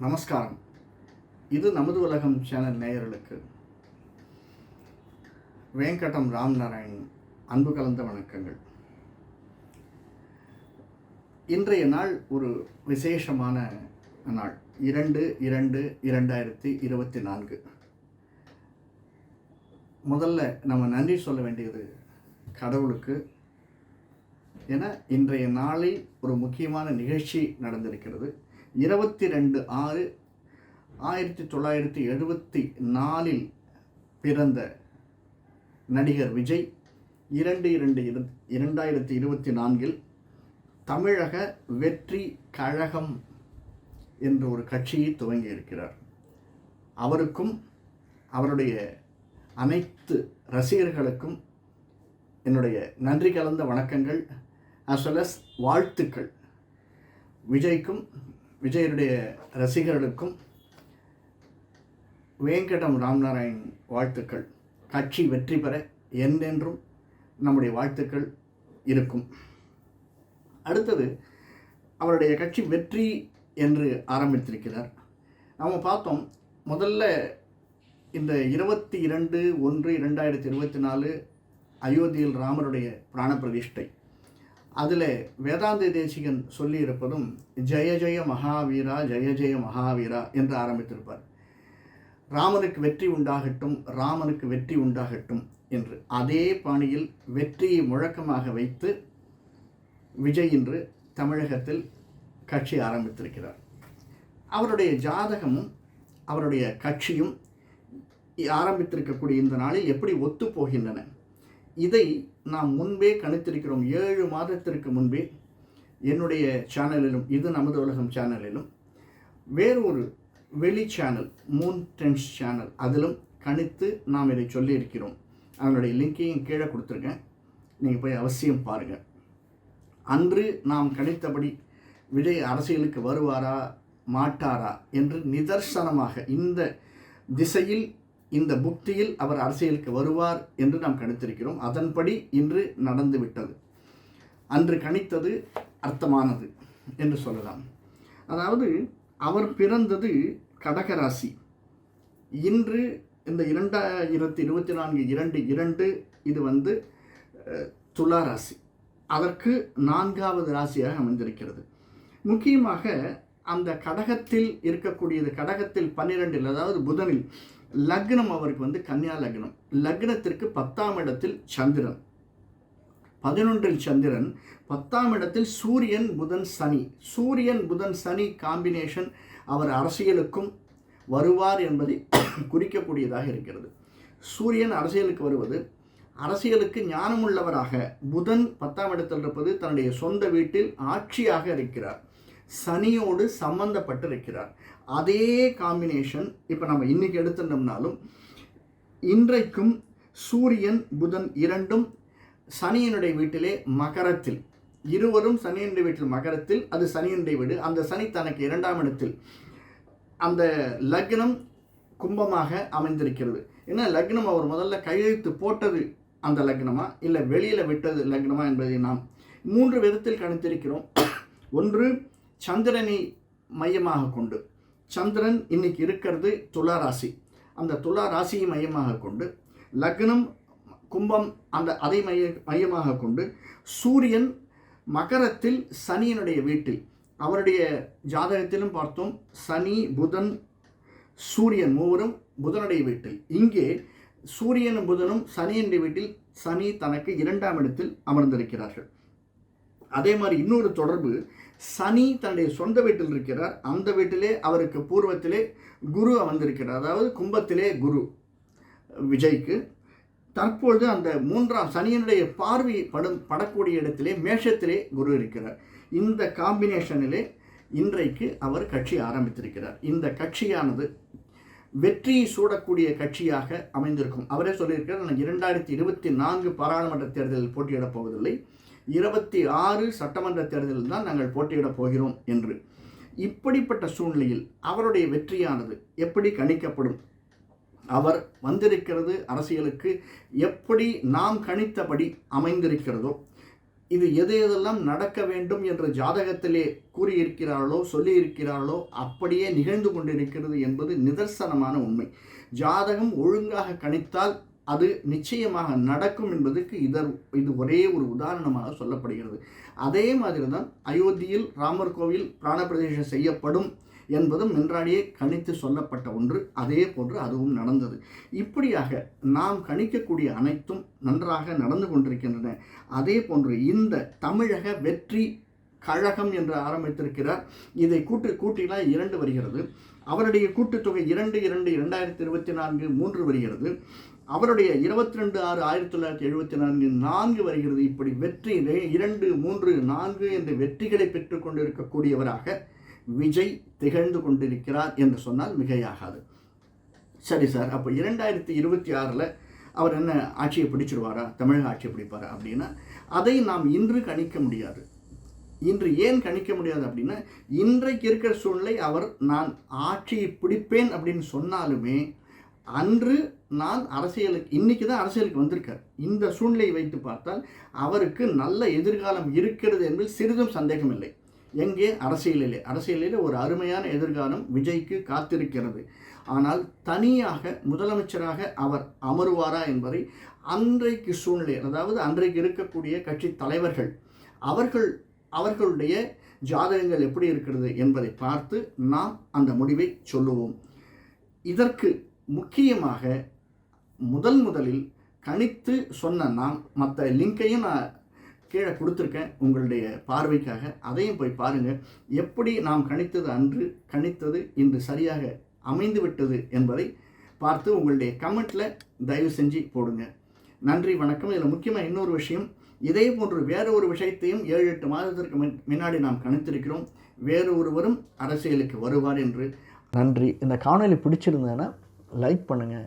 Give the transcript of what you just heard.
நமஸ்காரம். இது நமது உலகம் சேனல் நேயர்களுக்கு. வேங்கடம் ராம்நாராயண் அன்பு கலந்த வணக்கங்கள். இன்றைய நாள் ஒரு விசேஷமான நாள். இரண்டு இரண்டு இரண்டாயிரத்தி இருபத்தி நான்கு. முதல்ல நம்ம நன்றி சொல்ல வேண்டியது கடவுளுக்கு. என இன்றைய நாளில் ஒரு முக்கியமான நிகழ்ச்சி நடந்திருக்கிறது. இருபத்தி ரெண்டு ஆறு ஆயிரத்தி தொள்ளாயிரத்தி எழுபத்தி நாலில் பிறந்த நடிகர் விஜய் இரண்டு இரண்டு இரு இரண்டாயிரத்தி இருபத்தி நான்கில் தமிழக வெற்றி கழகம் என்ற ஒரு கட்சியை துவங்கி இருக்கிறார். அவருக்கும் அவருடைய அனைத்து ரசிகர்களுக்கும் என்னுடைய நன்றி கலந்த வணக்கங்கள் அஸ் வெல் அஸ் வாழ்த்துக்கள். விஜய்க்கும் விஜயனுடைய ரசிகர்களுக்கும் வேங்கடம் ராம்நாராயண் வாழ்த்துக்கள். கட்சி வெற்றி பெற என்றென்றும் நம்முடைய வாழ்த்துக்கள் இருக்கும். அடுத்தது அவருடைய கட்சி வெற்றி என்று ஆரம்பித்திருக்கிறார். நாம் பார்த்தோம் முதல்ல இந்த இருபத்தி இரண்டு ஒன்று இரண்டாயிரத்தி இருபத்தி நாலு அயோத்தியில் ராமருடைய பிராண பிரதிஷ்டை அதில் வேதாந்த தேசிகன் சொல்லியிருப்பதும் ஜெய ஜெய மகாவீரா ஜெய ஜெய மகாவீரா என்று ஆரம்பித்திருப்பார். ராமனுக்கு வெற்றி உண்டாகட்டும் ராமனுக்கு வெற்றி உண்டாகட்டும் என்று அதே பாணியில் வெற்றியை முழக்கமாக வைத்து விஜய் இன்று தமிழகத்தில் கட்சி ஆரம்பித்திருக்கிறார். அவருடைய ஜாதகமும் அவருடைய கட்சியும் ஆரம்பித்திருக்கக்கூடிய இந்த நாளில் எப்படி ஒத்து போகின்றன? இதை நாம் முன்பே கணித்திருக்கிறோம். ஏழு மாதத்திற்கு முன்பே என்னுடைய சேனலிலும் இது நமது உலகம் சேனலிலும் வேறு ஒரு வெளி சேனல் மூன் டென்ஸ் சேனல் அதிலும் கணித்து நாம் இதை சொல்லியிருக்கிறோம். அதனுடைய லிங்கையும் கீழே கொடுத்துருக்கேன். நீங்கள் போய் அவசியம் பாருங்கள் அன்று நாம் கணித்தபடி விஜய் அரசியலுக்கு வருவாரா மாட்டாரா என்று நிதர்சனமாக இந்த திசையில் இந்த புக்தியில் அவர் அரசியலுக்கு வருவார் என்று நாம் கணித்திருக்கிறோம். அதன்படி இன்று நடந்து விட்டது. அன்று கணித்தது அர்த்தமானது என்று சொல்லலாம். அதாவது அவர் பிறந்தது கடகராசி. இன்று இந்த இரண்டாயிரத்தி இருபத்தி நான்கு இரண்டு இரண்டு இது வந்து துலா ராசி. அதற்கு நான்காவது ராசியாக அமைந்திருக்கிறது. முக்கியமாக அந்த கடகத்தில் இருக்கக்கூடியது கடகத்தில் பன்னிரெண்டில் அதாவது புதனில் லக்னம் அவருக்கு வந்து கன்னியா லக்னம். லக்னத்திற்கு பத்தாம் இடத்தில் சந்திரன். பதினொன்றில் சந்திரன் பத்தாம் இடத்தில் சூரியன் புதன் சனி. சூரியன் புதன் சனி காம்பினேஷன் அவர் அரசியலுக்கும் வருவார் என்பதை குறிக்கக்கூடியதாக இருக்கிறது. சூரியன் அரசியலுக்கு வருவது அரசியலுக்கு ஞானமுள்ளவராக புதன் பத்தாம் இடத்தில் இருப்பது தன்னுடைய சொந்த வீட்டில் ஆட்சியாக இருக்கிறார். சனியோடு சம்பந்தப்பட்டு இருக்கிறார். அதே காம்பினேஷன் இப்போ நம்ம இன்றைக்கி எடுத்துட்டோம்னாலும் இன்றைக்கும் சூரியன் புதன் இரண்டும் சனியனுடைய வீட்டிலே மகரத்தில். இருவரும் சனியனுடைய வீட்டில் மகரத்தில் அது சனியனுடைய வீடு. அந்த சனி தனக்கு இரண்டாம் இடத்தில். அந்த லக்னம் கும்பமாக அமைந்திருக்கிறது. ஏன்னா லக்னம் அவர் முதல்ல கையெழுத்து போட்டது அந்த லக்னமா? இல்லை வெளியில் விட்டது லக்னமா என்பதை நாம் மூன்று விதத்தில் கணித்திருக்கிறோம். ஒன்று சந்திரனை மையமாக கொண்டு சந்திரன் இன்னைக்கு இருக்கிறது துலா ராசி. அந்த துலா ராசியை மையமாக கொண்டு லக்னம் கும்பம் அந்த அதை மைய மையமாக கொண்டு சூரியன் மகரத்தில் சனியினுடைய வீட்டில். அவருடைய ஜாதகத்திலும் பார்த்தோம் சனி புதன் சூரியன் மூவரும் புதனுடைய வீட்டில். இங்கே சூரியனும் புதனும் சனியினுடைய வீட்டில் சனி தனக்கு இரண்டாம் இடத்தில் அமர்ந்திருக்கிறார்கள். அதே மாதிரி இன்னொரு தொடர்பு சனி தன்னுடைய சொந்த வீட்டில் இருக்கிறார். அந்த வீட்டிலே அவருக்கு பூர்வத்திலே குரு அமர்ந்திருக்கிறார். அதாவது கும்பத்திலே குரு விஜய்க்கு. தற்பொழுது அந்த மூன்றாம் சனியனுடைய பார்வை படும் படக்கூடிய இடத்திலே மேஷத்திலே குரு இருக்கிறார். இந்த காம்பினேஷனிலே இன்றைக்கு அவர் கட்சி ஆரம்பித்திருக்கிறார். இந்த கட்சியானது வெற்றி சூடக்கூடிய கட்சியாக அமைந்திருக்கும். அவரே சொல்லியிருக்கிறார் நான் இரண்டாயிரத்தி இருபத்தி நான்கு பாராளுமன்ற தேர்தலில் போட்டியிடப் போவதில்லை. இருபத்தி ஆறு சட்டமன்ற தேர்தலில் தான் நாங்கள் போட்டியிடப் போகிறோம் என்று. இப்படிப்பட்ட சூழ்நிலையில் அவருடைய வெற்றியானது எப்படி கணிக்கப்படும்? அவர் வந்திருக்கிறது அரசியலுக்கு எப்படி நாம் கணித்தபடி அமைந்திருக்கிறதோ இது எது எதெல்லாம் நடக்க வேண்டும் என்று ஜாதகத்திலே கூறியிருக்கிறார்களோ சொல்லியிருக்கிறார்களோ அப்படியே நிகழ்ந்து கொண்டிருக்கிறது என்பது நிதர்சனமான உண்மை. ஜாதகம் ஒழுங்காக கணித்தால் அது நிச்சயமாக நடக்கும் என்பதற்கு இதர் இது ஒரே ஒரு உதாரணமாக சொல்லப்படுகிறது. அதே மாதிரி தான் அயோத்தியில் ராமர் கோவில் பிராணப்பிரதேசம் செய்யப்படும் என்பதும் நின்றாடியே கணித்து சொல்லப்பட்ட ஒன்று. அதே போன்று அதுவும் நடந்தது. இப்படியாக நாம் கணிக்கக்கூடிய அனைத்தும் நன்றாக நடந்து கொண்டிருக்கின்றன. அதே போன்று இந்த தமிழக வெற்றி கழகம் என்று ஆரம்பித்திருக்கிறார். இதை கூட்டு கூட்டினால் இரண்டு வருகிறது. அவருடைய கூட்டுத்தொகை இரண்டு இரண்டு இரண்டாயிரத்தி இருபத்தி நான்கு மூன்று வருகிறது. அவருடைய இருபத்தி ரெண்டு ஆறு ஆயிரத்தி தொள்ளாயிரத்தி எழுபத்தி நான்கு நான்கு வருகிறது. இப்படி வெற்றி இரண்டு மூன்று நான்கு என்ற வெற்றிகளை பெற்று கொண்டிருக்கக்கூடியவராக விஜய் திகழ்ந்து கொண்டிருக்கிறார் என்று சொன்னால் மிகையாகாது. சரி சார் அப்போ இரண்டாயிரத்தி இருபத்தி ஆறில் அவர் என்ன ஆட்சியை பிடிச்சிருவாரா? தமிழக ஆட்சியை பிடிப்பாரா அப்படின்னா அதை நாம் இன்று கணிக்க முடியாது. இன்று ஏன் கணிக்க முடியாது அப்படின்னா இன்றைக்கு இருக்கிற சூழ்நிலை அவர் நான் ஆட்சியை பிடிப்பேன் அப்படின்னு சொன்னாலுமே அன்று நான் அரசியலுக்கு இன்றைக்கி தான் அரசியலுக்கு வந்திருக்கார். இந்த சூழ்நிலையை வைத்து பார்த்தால் அவருக்கு நல்ல எதிர்காலம் இருக்கிறது என்பதில் சிறிதும் சந்தேகம் இல்லை எங்கே? அரசியலிலே. அரசியலிலே ஒரு அருமையான எதிர்காலம் விஜய்க்கு காத்திருக்கிறது. ஆனால் தனியாக முதலமைச்சராக அவர் அமருவாரா என்பதை அன்றைக்கு சூழ்நிலை அதாவது அன்றைக்கு இருக்கக்கூடிய கட்சி தலைவர்கள் அவர்கள் அவர்களுடைய ஜாதகங்கள் எப்படி இருக்கிறது என்பதை பார்த்து நாம் அந்த முடிவை சொல்லுவோம். இதற்கு முக்கியமாக முதல் முதலில் கணித்து சொன்ன நான் மற்ற லிங்கையும் நான் கீழே கொடுத்துருக்கேன் உங்களுடைய பார்வைக்காக. அதையும் போய் பாருங்கள் எப்படி நாம் கணித்தது அன்று கணித்தது இன்று சரியாக அமைந்து விட்டது என்பதை பார்த்து உங்களுடைய கமெண்ட்டில் தயவு செஞ்சு போடுங்க. நன்றி வணக்கம். இதில் முக்கியமாக இன்னொரு விஷயம். இதே போன்று வேறு ஒரு விஷயத்தையும் ஏழு எட்டு மாதத்திற்கு முன் முன்னாடி நாம் கணித்திருக்கிறோம். வேறு ஒருவரும் அரசியலுக்கு வருவார் என்று. நன்றி. இந்த காணொலி பிடிச்சிருந்தேன்னா லைக் பண்ணுங்கள்